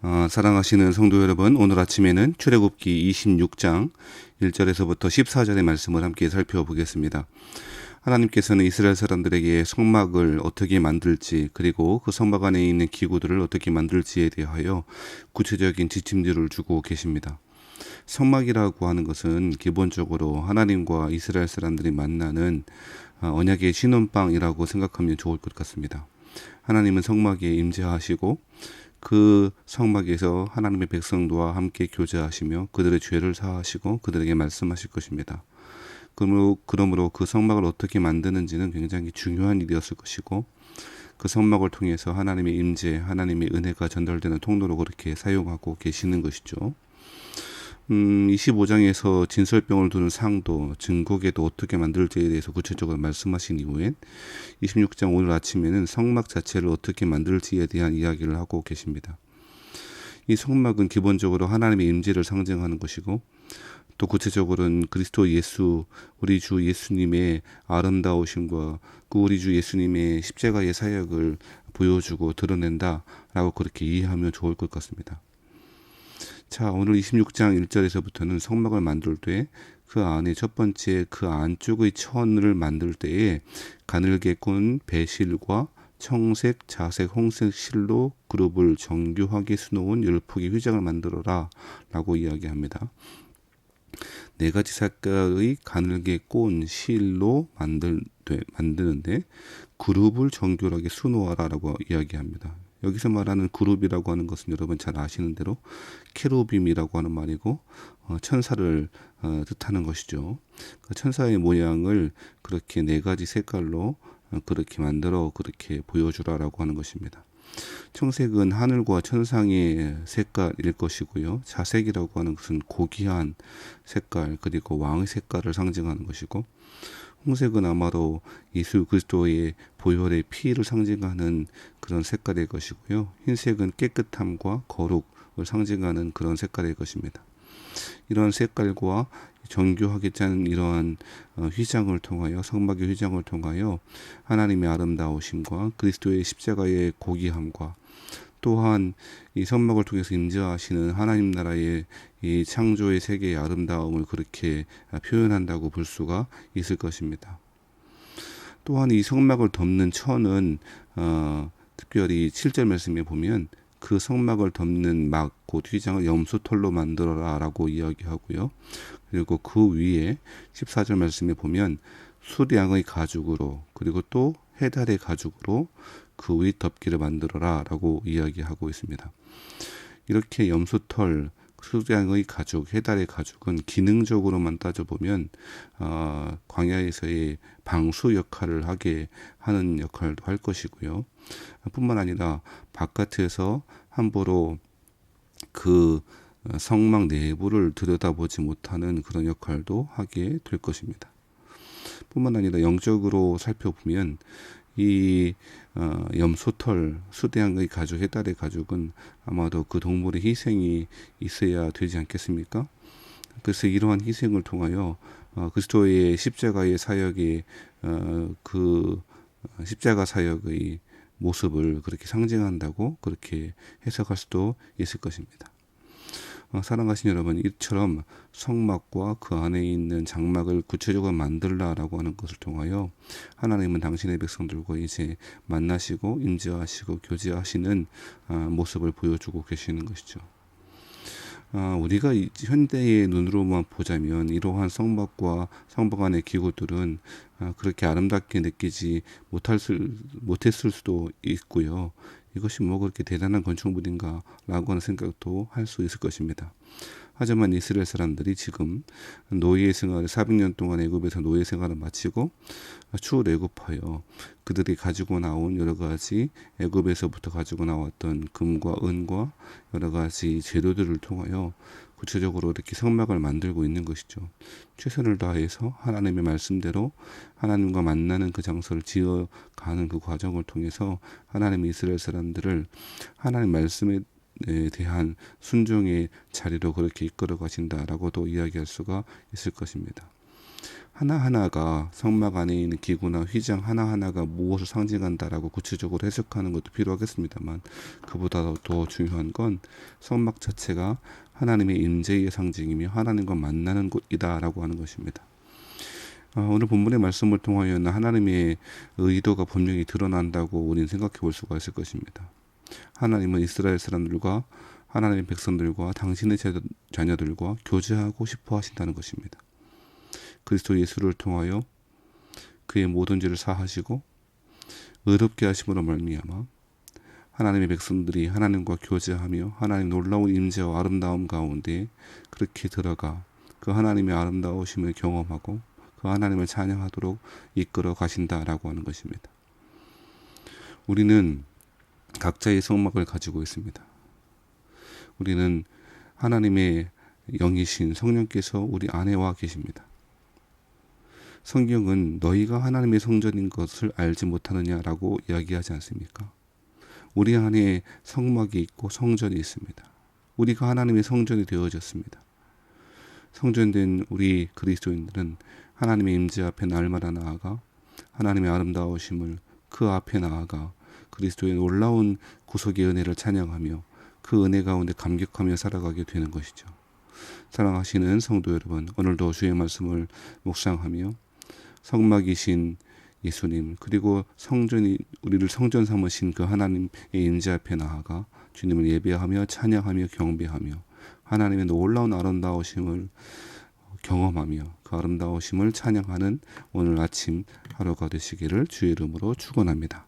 어, 사랑하시는 성도 여러분, 오늘 아침에는 출애굽기 26장 1절에서부터 14절의 말씀을 함께 살펴보겠습니다. 하나님께서는 이스라엘 사람들에게 성막을 어떻게 만들지 그리고 그 성막 안에 있는 기구들을 어떻게 만들지에 대하여 구체적인 지침들을 주고 계십니다. 성막이라고 하는 것은 기본적으로 하나님과 이스라엘 사람들이 만나는 어, 언약의 신혼방이라고 생각하면 좋을 것 같습니다. 하나님은 성막에 임재하시고 그 성막에서 하나님의 백성도와 함께 교제하시며 그들의 죄를 사하시고 그들에게 말씀하실 것입니다. 그러므로, 그러므로 그 성막을 어떻게 만드는지는 굉장히 중요한 일이었을 것이고 그 성막을 통해서 하나님의 임재, 하나님의 은혜가 전달되는 통로로 그렇게 사용하고 계시는 것이죠. 음, 25장에서 진설병을 두는 상도, 증거계도 어떻게 만들지에 대해서 구체적으로 말씀하신 이후엔 26장 오늘 아침에는 성막 자체를 어떻게 만들지에 대한 이야기를 하고 계십니다. 이 성막은 기본적으로 하나님의 임재를 상징하는 것이고 또 구체적으로는 그리스도 예수, 우리 주 예수님의 아름다우심과 그 우리 주 예수님의 십자가의 사역을 보여주고 드러낸다라고 그렇게 이해하면 좋을 것 같습니다. 자, 오늘 26장 1절에서부터는 성막을 만들 때 그 안에 첫 번째 그 안쪽의 천을 만들 때에 가늘게 꾼 배실과 청색, 자색, 홍색 실로 그룹을 정교하게 수놓은 열 폭의 휘장을 만들어라 라고 이야기합니다. 네 가지 색깔의 가늘게 꼰 실로 만들, 만드는데 그룹을 정교하게 수놓아라 라고 이야기합니다. 여기서 말하는 그룹이라고 하는 것은 여러분 잘 아시는 대로 케로빔이라고 하는 말이고 어, 천사를 어, 뜻하는 것이죠. 그 천사의 모양을 그렇게 네 가지 색깔로 어, 그렇게 만들어 그렇게 보여주라라고 하는 것입니다. 청색은 하늘과 천상의 색깔일 것이고요. 자색이라고 하는 것은 고귀한 색깔 그리고 왕의 색깔을 상징하는 것이고 홍색은 아마도 예수 그리스도의 보혈의 피를 상징하는 그런 색깔일 것이고요. 흰색은 깨끗함과 거룩을 상징하는 그런 색깔일 것입니다. 이런 색깔과 정교하게 짠 이러한 어, 휘장을 통하여 성막의 휘장을 통하여 하나님의 아름다우심과 그리스도의 십자가의 고귀함과 또한 이 성막을 통해서 임재하시는 하나님 나라의 이 창조의 세계의 아름다움을 그렇게 표현한다고 볼 수가 있을 것입니다. 또한 이 성막을 덮는 천은 어, 특별히 7절 말씀에 보면 그 성막을 덮는 막, 곧 휘장을 염소털로 만들어라 라고 이야기하고요. 그리고 그 위에 14절 말씀에 보면 수량의 가죽으로 그리고 또 해달의 가죽으로 그 위 덮기를 만들어라 라고 이야기하고 있습니다. 이렇게 염소털, 수량의 가죽, 해달의 가죽은 기능적으로만 따져보면 어, 광야에서의 방수 역할을 하게 하는 역할도 할 것이고요. 뿐만 아니라 바깥에서 함부로 그 성막 내부를 들여다보지 못하는 그런 역할도 하게 될 것입니다. 뿐만 아니라 영적으로 살펴보면 이 어, 염소털 수대양의 가죽 해달의 가죽은 아마도 그 동물의 희생이 있어야 되지 않겠습니까? 그래서 이러한 희생을 통하여 어, 그리스도의 십자가의 사역의 어, 그 십자가 사역의 모습을 그렇게 상징한다고 그렇게 해석할 수도 있을 것입니다. 어, 사랑하신 여러분, 이처럼 성막과 그 안에 있는 장막을 구체적으로 만들라라고 하는 것을 통하여 하나님은 당신의 백성들과 이제 만나시고 임재하시고 교제하시는 어, 모습을 보여주고 계시는 것이죠. 아, 우리가 현대의 눈으로만 보자면 이러한 성막과 성막 안의 기구들은 아, 그렇게 아름답게 느끼지 못할 수, 못했을 수도 있고요. 이것이 뭐 그렇게 대단한 건축물인가 라고 하는 생각도 할 수 있을 것입니다. 하지만 이스라엘 사람들이 지금 노예 생활을 400년 동안 애굽에서 노예 생활을 마치고 출애굽하여 그들이 가지고 나온 여러 가지 애굽에서부터 가지고 나왔던 금과 은과 여러 가지 재료들을 통하여 구체적으로 이렇게 성막을 만들고 있는 것이죠. 최선을 다해서 하나님의 말씀대로 하나님과 만나는 그 장소를 지어가는 그 과정을 통해서 하나님의 이스라엘 사람들을 하나님 말씀에 대한 순종의 자리로 그렇게 이끌어 가신다라고도 이야기할 수가 있을 것입니다. 하나하나가 성막 안에 있는 기구나 휘장 하나하나가 무엇을 상징한다라고 구체적으로 해석하는 것도 필요하겠습니다만 그보다 더 중요한 건 성막 자체가 하나님의 임재의 상징이며 하나님과 만나는 곳이다라고 하는 것입니다. 아, 오늘 본문의 말씀을 통하여는 하나님의 의도가 분명히 드러난다고 우리는 생각해 볼 수가 있을 것입니다. 하나님은 이스라엘 사람들과 하나님의 백성들과 당신의 자- 자녀들과 교제하고 싶어 하신다는 것입니다. 그리스도 예수를 통하여 그의 모든 죄를 사하시고 의롭게 하심으로 말미암아 하나님의 백성들이 하나님과 교제하며 하나님 놀라운 임재와 아름다움 가운데 그렇게 들어가 그 하나님의 아름다우심을 경험하고 그 하나님을 찬양하도록 이끌어 가신다라고 하는 것입니다. 우리는 각자의 성막을 가지고 있습니다. 우리는 하나님의 영이신 성령께서 우리 안에 와 계십니다. 성경은 너희가 하나님의 성전인 것을 알지 못하느냐라고 이야기하지 않습니까? 우리 안에 성막이 있고 성전이 있습니다. 우리가 하나님의 성전이 되어졌습니다. 성전된 우리 그리스도인들은 하나님의 임재 앞에 날마다 나아가 하나님의 아름다우심을 그 앞에 나아가 그리스도의 놀라운 구속의 은혜를 찬양하며 그 은혜 가운데 감격하며 살아가게 되는 것이죠. 사랑하시는 성도 여러분, 오늘도 주의 말씀을 묵상하며 성막이신 예수님 그리고 성전이 우리를 성전 삼으신 그 하나님의 임재 앞에 나아가 주님을 예배하며 찬양하며 경배하며 하나님의 놀라운 아름다우심을 경험하며 그 아름다우심을 찬양하는 오늘 아침 하루가 되시기를 주의 이름으로 축원합니다.